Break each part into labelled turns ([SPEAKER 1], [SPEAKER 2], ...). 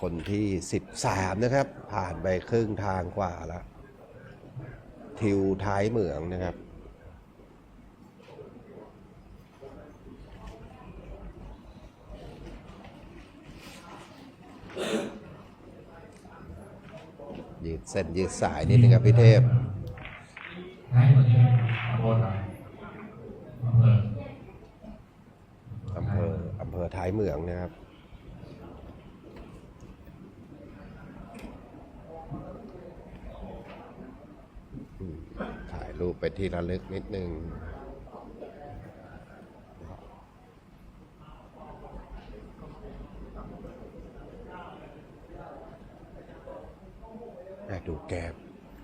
[SPEAKER 1] คนที่สิบสามนะครับ ผ่านไปครึ่งทางกว่าแล้ว ทิวท้ายเหมืองนะครับ ยืดเส้นยืดสายนิดนึงครับพี่เทพ
[SPEAKER 2] ให้หมดเลยขอโทษหน่อยอำเภอ
[SPEAKER 1] อำเภออำเภอท้ายเหมืองนะครับ อืมถ่าย รูปไปที่ระลึกนิดนึงดูแก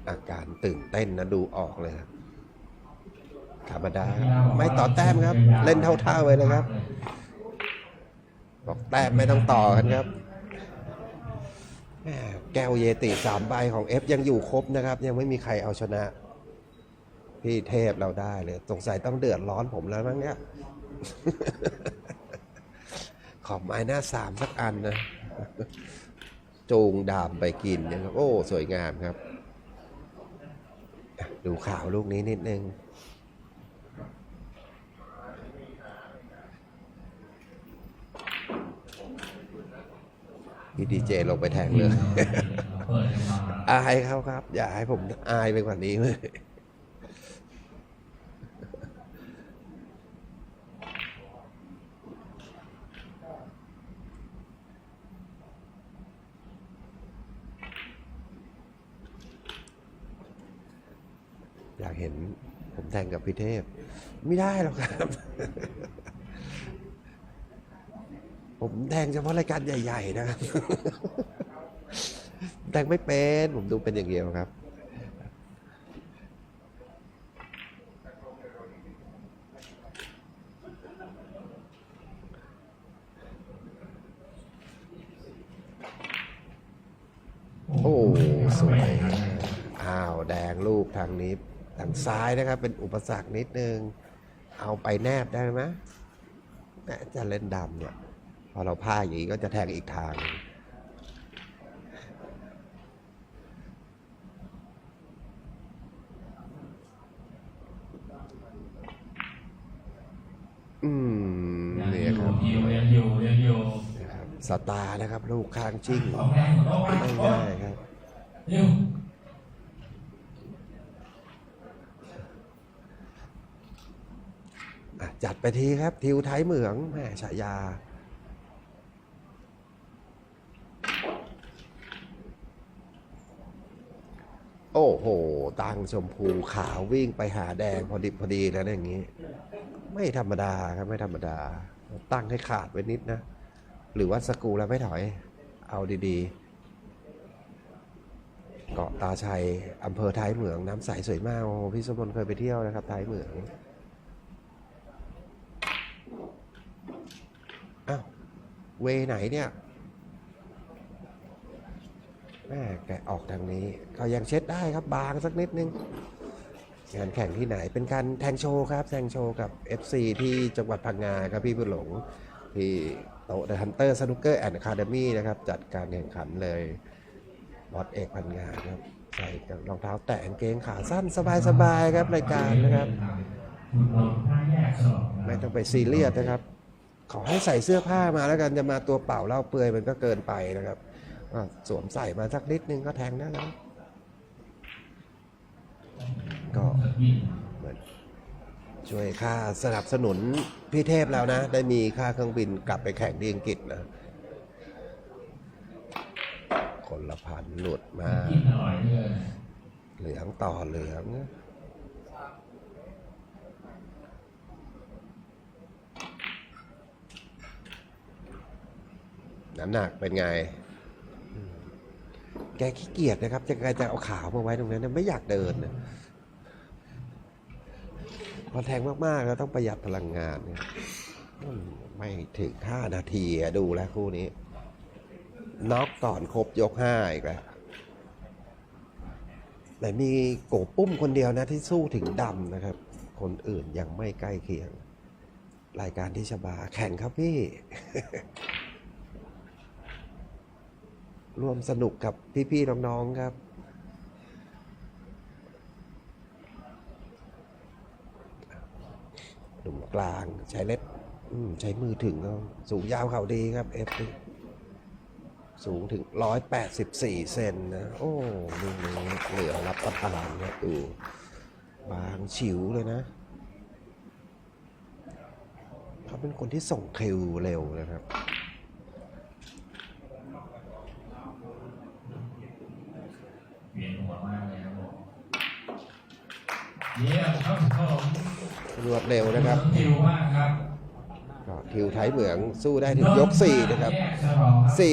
[SPEAKER 1] อาการตื่นเต้นนะดูออกเลยครับธรรมดา ไม่ต่อแต้มครับ เล่นเท่าๆเลยนะครับ บอกแต้มไม่ต้องต่อกันครับ แก้วเยติสามใบของเอฟยังอยู่ครบนะครับ ยังไม่มีใครเอาชนะ พี่เทพเราได้เลยสงสัยต้องเดือดร้อนผมแล้วมั้งเนี่ย ขอบไม้หน้าสามสักอันนะจูงดามไปกินนะครับโอ้ สวยงามครับ ดูข่าวลูกนี้นิดนึงพี่ดีเจลงไปแทงเลย
[SPEAKER 2] เปิดให้ฟัง
[SPEAKER 1] อายเขาครับ อย่าให้ผมอายไปกว่านี้เลย อยากเห็นผมแทงกับพี่เทพ ไม่ได้หรอกครับ ผมแทงเฉพาะรายการใหญ่ ๆ นะครับแทงไม่เป็นผมดูเป็นอย่างเดียวครับโอ้สวย อ้าว แดงลูกทางนี้ ทางซ้ายนะครับ เป็นอุปสรรคนิดนึง เอาไปแนบได้ไหมแม่จะเล่นดำเนี่ย พอเราพาอย่างนี้ก็จะแทงอีกทาง อืม
[SPEAKER 2] ยัง
[SPEAKER 1] นี่
[SPEAKER 2] อ
[SPEAKER 1] ค
[SPEAKER 2] ยู่
[SPEAKER 1] รับ
[SPEAKER 2] อยู่ยังอยู่ยังอยู่
[SPEAKER 1] นะครับสตาร์นะครับ ลูกข้างจิ้ง
[SPEAKER 2] ของแดงของโต๊ะ
[SPEAKER 1] ไม่
[SPEAKER 2] มา
[SPEAKER 1] ง่ายครับ
[SPEAKER 2] เร็ว
[SPEAKER 1] อะ จัดไปทีครับ ทิวไทยเหมืองแม่ฉายา โอ้โห ตังชมพูขาววิ่งไปหาแดงพอดีพอดีแล้วอย่างนี้ ไม่ธรรมดาครับ ไม่ธรรมดา ตั้งให้ขาดไว้นิดนะ หรือว่าสกรูแล้วไม่ถอย เอาดีๆ เกาะตาชัยอำเภอท้ายเหมืองน้ำใสสวยมากพี่สมบลเคยไปเที่ยวนะครับท้ายเหมือง อ้าวเวไหนเนี่ยแม่แกะออกทางนี้เขายังเช็ดได้ครับบางสักนิดนึงงานแข่งที่ไหนเป็นการแทงโชว์ครับแทงโชว์กับ FC ที่จังหวัดพังงาครับพี่บุญหลงที่โต๊ะ The Hunter Snooker and Academy นะครับ จัดการแข่งขันเลยบอสเอกพันงานครับ ใส่กับรองเท้าแตะกางเกงขาสั้นสบายๆครับรายการนะครับ ไม่ต้องไปซีเรียสนะครับ ขอให้ใส่เสื้อผ้ามาแล้วกันจะมาตัวเปล่าเล่าเปลือยมันก็เกินไปนะครับก็สวมใส่มาสักนิดนึงก็แทงได้แล้วก็เหมือนช่วยค่าสนับสนุนพี่เทพแล้วนะ ได้มีค่าเครื่องบินกลับไปแข่งที่อังกฤษนะ คนละพันหลุดมา
[SPEAKER 2] กินอร่อยเลย
[SPEAKER 1] เหลืองต่อเหลืองน้ น้ำหนักเป็นไง แกขี้เกียจนะครับ จะจะเอาขาวมาไว้ตรงนั้นนะไม่อยากเดินนะพอแทงมากๆแล้วต้องประหยัดพลังงานเนี่ยไม่ถึงห้านาทีดูแล้วคู่นี้ น็อกก่อนครบยกห้าอีกแล้วแต่มีโกปุ้มคนเดียวนะที่สู้ถึงดำนะครับ คนอื่นยังไม่ใกล้เคียง รายการที่ชบาแข่งครับพี่ ร่วมสนุกกับพี่ๆน้องๆครับ หนุ่มกลางใช้เล็บใช้มือถึงก็สูงยาวเข่าดีครับเอฟสูงถึง 184 เซนนะ โอ้ลูกนี้เหลือรับประทานนะดูบางฉิวเลยนะ เขาเป็นคนที่ส่งคิวเร็วนะครับ
[SPEAKER 2] เวียนหัวมากเลยครับผม เยี่ยมครับผม
[SPEAKER 1] รวดเร็วนะครับ
[SPEAKER 2] น้องทิวมากครับ
[SPEAKER 1] ก็ทิวไทยเหมืองสู้ได้ถึงยก4นะครับ
[SPEAKER 2] แ